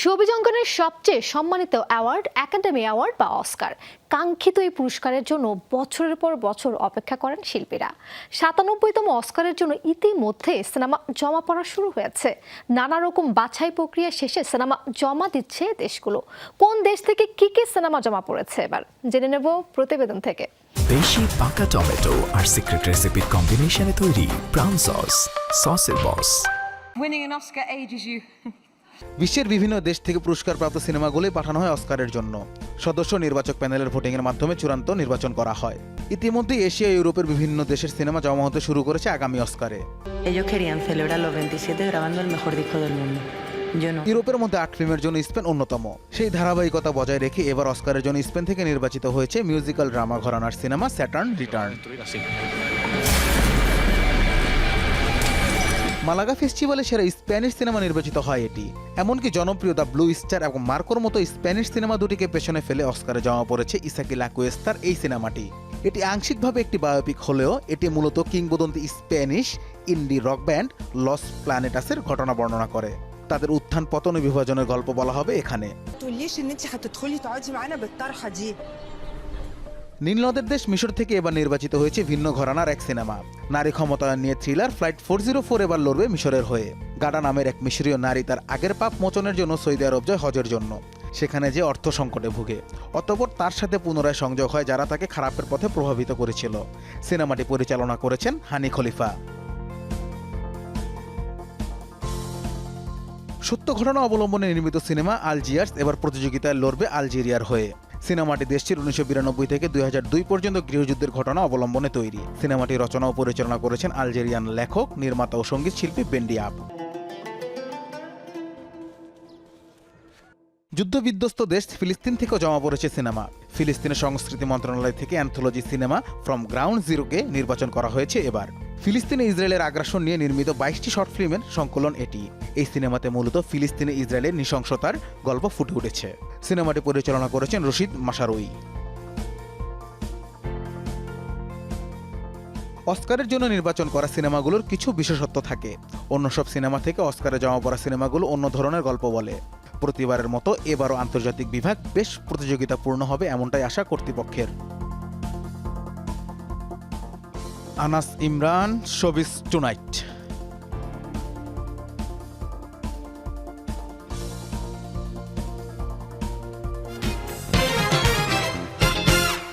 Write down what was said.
Showbiz অঙ্গনের সবচেয়ে সম্মানিত অ্যাওয়ার্ড একাডেমি অ্যাওয়ার্ড বা অস্কার। কাঙ্ক্ষিত এই পুরস্কারের জন্য বছরের পর বছর অপেক্ষা করেন শিল্পীরা। সাতানব্বইতম অস্কারের জন্য ইতিমধ্যে সিনেমা জমা পড়া শুরু হয়েছে। নানা রকম বাছাই প্রক্রিয়া শেষে সিনেমা জমা দিচ্ছে দেশগুলো। কোন দেশ থেকে কি কি সিনেমা জমা পড়েছে এবার? জেনে নেব প্রতিবেদন থেকে। বেশি পাকা টমেটো আর সিক্রেট রেসিপির কম্বিনেশনে তৈরি ব্রাউন সস সসের বস। Winning an Oscar ages you. বিশ্বের বিভিন্ন দেশ থেকে পুরস্কারপ্রাপ্ত সিনেমাগুলি পাঠানো হয় অস্কারের জন্য। সদস্য নির্বাচক প্যানেলের ভোটিংয়ের মাধ্যমে চূড়ান্ত নির্বাচন করা হয়। ইতিমধ্যে এশিয়া ইউরোপের বিভিন্ন দেশের সিনেমা জমা হতে শুরু করেছে আগামী অস্কারে। Ellos querían celebrar los 27 grabando el mejor disco del mundo. Yo no. ইউরোপের মধ্যে আট ফিল্মের জন্য স্পেন অন্যতম। সেই ধারাবাহিকতা বজায় রেখে এবার অস্কারের জন্য স্পেন থেকে নির্বাচিত হয়েছে মিউজিক্যাল ড্রামা ঘরানার সিনেমা স্যাটার্ন রিটার্ন। মালাগা ফেস্টিভ্যালে সেরা স্প্যানিশ সিনেমা নির্বাচিত হয় এটি। এমনকি জনপ্রিয়তা ব্লু স্টার এবং মার্কোর মতো স্প্যানিশ সিনেমা দুটিকে পেছনে ফেলে অস্কারে জমা পড়েছে ইসাকি লাকুয়েস্তার এই সিনেমাটি। এটি আংশিকভাবে একটি বায়োপিক হলেও এটি মূলত কিংবদন্তি Spanish indie rock band Los প্ল্যানেটাসের ঘটনা বর্ণনা করে। তাদের উত্থান পতন বিভাজনের গল্প বলা হবে এখানে। নীলনদের দেশ মিশর থেকে এবার নির্বাচিত হয়েছে ভিন্ন ঘরানার এক সিনেমা। নারী ক্ষমতায়ন নিয়ে thriller flight four zero four এবার লড়বে মিশরের হয়ে। গাডা নামের এক মিশরীয় নারী তার আগের পাপ মোচনের জন্য সৌদি আরব যায় হজের জন্য। সেখানে যে অর্থ সংকটে ভুগে। অতঃপর তার সাথে পুনরায় সংযোগ হয় যারা তাকে খারাপের পথে প্রভাবিত করেছিল। সিনেমাটি পরিচালনা করেছেন হানি খলিফা। সত্য ঘটনা অবলম্বনে নির্মিত সিনেমা আলজিয়ার্স এবার প্রতিযোগিতায় লড়বে আলজেরিয়ার হয়ে। সিনেমাটি দেশটির উনিশশো বিরানব্বই থেকে দুই হাজার দুই পর্যন্ত গৃহযুদ্ধের ঘটনা অবলম্বনে তৈরি। সিনেমাটি রচনা ও পরিচালনা করেছেন আলজেরিয়ান লেখক, নির্মাতা ও সংগীত শিল্পী বেন্ডি আপ। যুদ্ধবিধ্বস্ত দেশ ফিলিস্তিন থেকেও জমা পড়েছে সিনেমা। ফিলিস্তিনের সংস্কৃতি মন্ত্রণালয় থেকে অ্যান্থোলজি সিনেমা ফ্রম গ্রাউন্ড জিরোকে নির্বাচন করা হয়েছে এবার। ফিলিস্তিনে ইসরায়েলের আগ্রাসন নিয়ে নির্মিত বাইশটি শর্ট ফিল্মের সংকলন এটি। এই সিনেমাতে মূলত ফিলিস্তিনে ইসরায়েলের নৃশংসতার গল্প ফুটে উঠেছে। সিনেমাটি পরিচালনা করেছেন রশিদ মাসারুই অস্কারের জন্য নির্বাচন করা সিনেমাগুলোর কিছু বিশেষত্ব থাকে। অন্য সব সিনেমা থেকে অস্কারে জমা পড়া সিনেমাগুলো অন্য ধরনের গল্প বলে। প্রতিবারের মতো এবারও আন্তর্জাতিক বিভাগ বেশ প্রতিযোগিতাপূর্ণ হবে এমনটাই আশা কর্তৃপক্ষের। Anas Imran showbiz tonight.